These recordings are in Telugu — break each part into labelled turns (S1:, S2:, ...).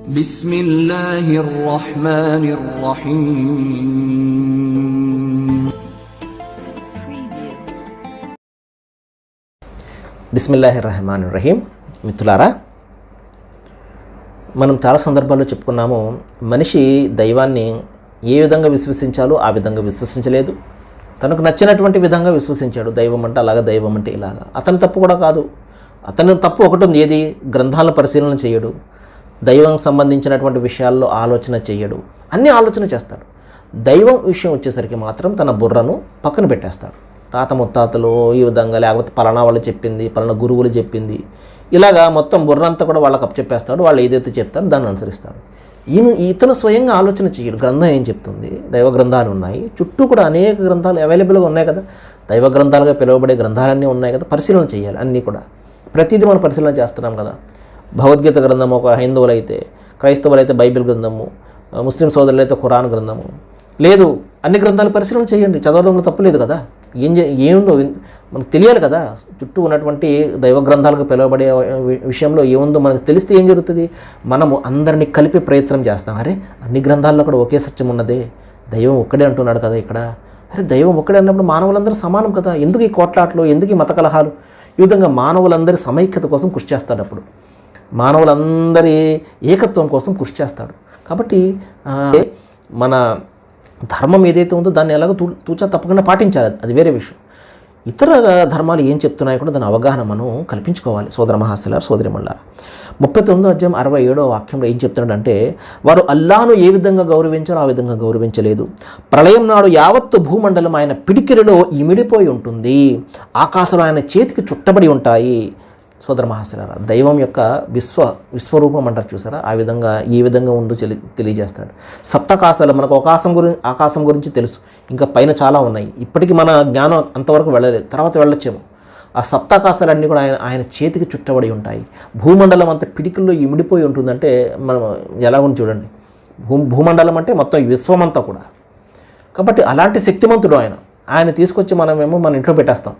S1: بسم الله الرحمن الرحيم
S2: బిస్మిల్లాహి రహమాన్ రహీం మిత్రులారా మనం చాలా సందర్భాల్లో చెప్పుకున్నాము మనిషి దైవాన్ని ఏ విధంగా విశ్వసించాలో ఆ విధంగా విశ్వసించలేదు తనకు నచ్చినటువంటి విధంగా విశ్వసించాడు దైవం అంటే అలాగా దైవం అంటే ఇలాగా అతని తప్పు కూడా కాదు అతని తప్పు ఒకటి ఉంది ఏది గ్రంథాలను పరిశీలన చేయడు దైవం సంబంధించినటువంటి విషయాల్లో ఆలోచన చేయడు. అన్ని ఆలోచన చేస్తాడు. దైవం విషయం వచ్చేసరికి మాత్రం తన బుర్రను పక్కన పెట్టేస్తాడు. తాత ముత్తాతలు ఈ విధంగా లేకపోతే పలానా వాళ్ళు చెప్పింది పలానా గురువులు చెప్పింది. ఇలాగా మొత్తం బుర్రంతా కూడా వాళ్ళకి అప్పచెప్పేస్తాడు. వాళ్ళు ఏదైతే చెప్తారో దాన్ని అనుసరిస్తాడు. ఈయన ఇతను స్వయంగా ఆలోచన చేయడు. గ్రంథం ఏం చెప్తుంది? దైవ గ్రంథాలు ఉన్నాయి. చుట్టూ కూడా అనేక గ్రంథాలు అవైలబుల్గా ఉన్నాయి కదా. దైవ గ్రంథాలుగా పిలువబడే గ్రంథాలన్నీ ఉన్నాయి కదా. పరిశీలన చేయాలి అన్నీ కూడా. ప్రతిదీ మనం పరిశీలన చేస్తున్నాం కదా. భగవద్గీత గ్రంథం ఒక హిందువులైతే అయితే క్రైస్తవులు అయితే బైబిల్ గ్రంథము ముస్లిం సోదరులు అయితే ఖురాన్ గ్రంథము. లేదు అన్ని గ్రంథాలు పరిశీలన చేయండి. చదవడంలో తప్పు లేదు కదా. ఏం చే ఏముందో మనకు తెలియాలి కదా. చుట్టూ ఉన్నటువంటి దైవ గ్రంథాలకు పిలువబడే విషయంలో ఏముందో మనకు తెలిస్తే ఏం జరుగుతుంది? మనము అందరినీ కలిపి ప్రయత్నం చేస్తాం. అరే అన్ని గ్రంథాల్లో కూడా ఒకే సత్యం ఉన్నదే. దైవం ఒక్కడే అంటున్నాడు కదా ఇక్కడ. అరే దైవం ఒక్కడే అన్నప్పుడు మానవులందరూ సమానం కదా. ఎందుకు ఈ కోట్లాట్లు? ఎందుకు ఈ మత కలహాలు? ఈ విధంగా మానవులందరి సమైక్యత కోసం కృషి చేస్తాడు అప్పుడు. మానవులందరి ఏకత్వం కోసం కృషి చేస్తాడు. కాబట్టి మన ధర్మం ఏదైతే ఉందో దాన్ని ఎలాగో తూ తూచా తప్పకుండా పాటించాలి. అది వేరే విషయం. ఇతర ధర్మాలు ఏం చెప్తున్నాయో కూడా దాని అవగాహన మనం కల్పించుకోవాలి. సోదర మహాశలారు సోదరి మళ్ళారా ముప్పై తొమ్మిదో అధ్యాయం అరవై ఏడో వాక్యంలో ఏం చెప్తున్నాడంటే వారు అల్లాను ఏ విధంగా గౌరవించారో ఆ విధంగా గౌరవించలేదు. ప్రళయం నాడు యావత్తు భూమండలం ఆయన పిడికిరిలో ఇమిడిపోయి ఉంటుంది. ఆకాశం ఆయన చేతికి చుట్టబడి ఉంటాయి. సోదర మహాశిలారా దైవం యొక్క విశ్వ విశ్వరూపం అంటారు చూసారా? ఆ విధంగా ఏ విధంగా ఉందో తెలి తెలియజేస్తాడు సప్తకాశాలు మనకు ఆకాశం గురించి ఆకాశం గురించి తెలుసు. ఇంకా పైన చాలా ఉన్నాయి. ఇప్పటికీ మన జ్ఞానం అంతవరకు వెళ్ళలేదు. తర్వాత వెళ్ళొచ్చేమో. ఆ సప్తాకాశాలన్నీ కూడా ఆయన ఆయన చేతికి చుట్టబడి ఉంటాయి. భూమండలం అంత పిడికిల్లో ఇమిడిపోయి ఉంటుందంటే మనం ఎలా ఉంది చూడండి. భూ భూమండలం అంటే మొత్తం ఈ కూడా. కాబట్టి అలాంటి శక్తిమంతుడు ఆయన. ఆయన తీసుకొచ్చి మనమేమో మన ఇంట్లో పెట్టేస్తాం.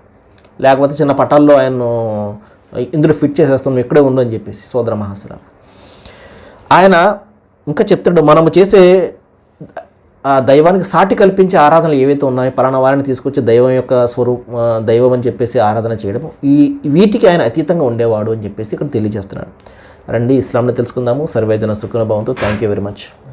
S2: లేకపోతే చిన్న పటాల్లో ఆయన్ను ఇందులో ఫిట్ చేసేస్తాం ఎక్కడే ఉండు అని చెప్పేసి సోదర మహాశిల ఆయన ఇంకా చెప్తాడు మనము చేసే ఆ దైవానికి సాటి కల్పించే ఆరాధనలు ఏవైతే ఉన్నాయో పలానా వారిని తీసుకొచ్చి దైవం యొక్క స్వరూప దైవం అని చెప్పేసి ఆరాధన చేయడం ఈ వీటికి ఆయన అతీతంగా ఉండేవాడు అని చెప్పేసి ఇక్కడ తెలియజేస్తున్నాడు. రండి ఇస్లాంలో తెలుసుకుందాము. సర్వేజన సుఖనుభవంతో. Thank you very much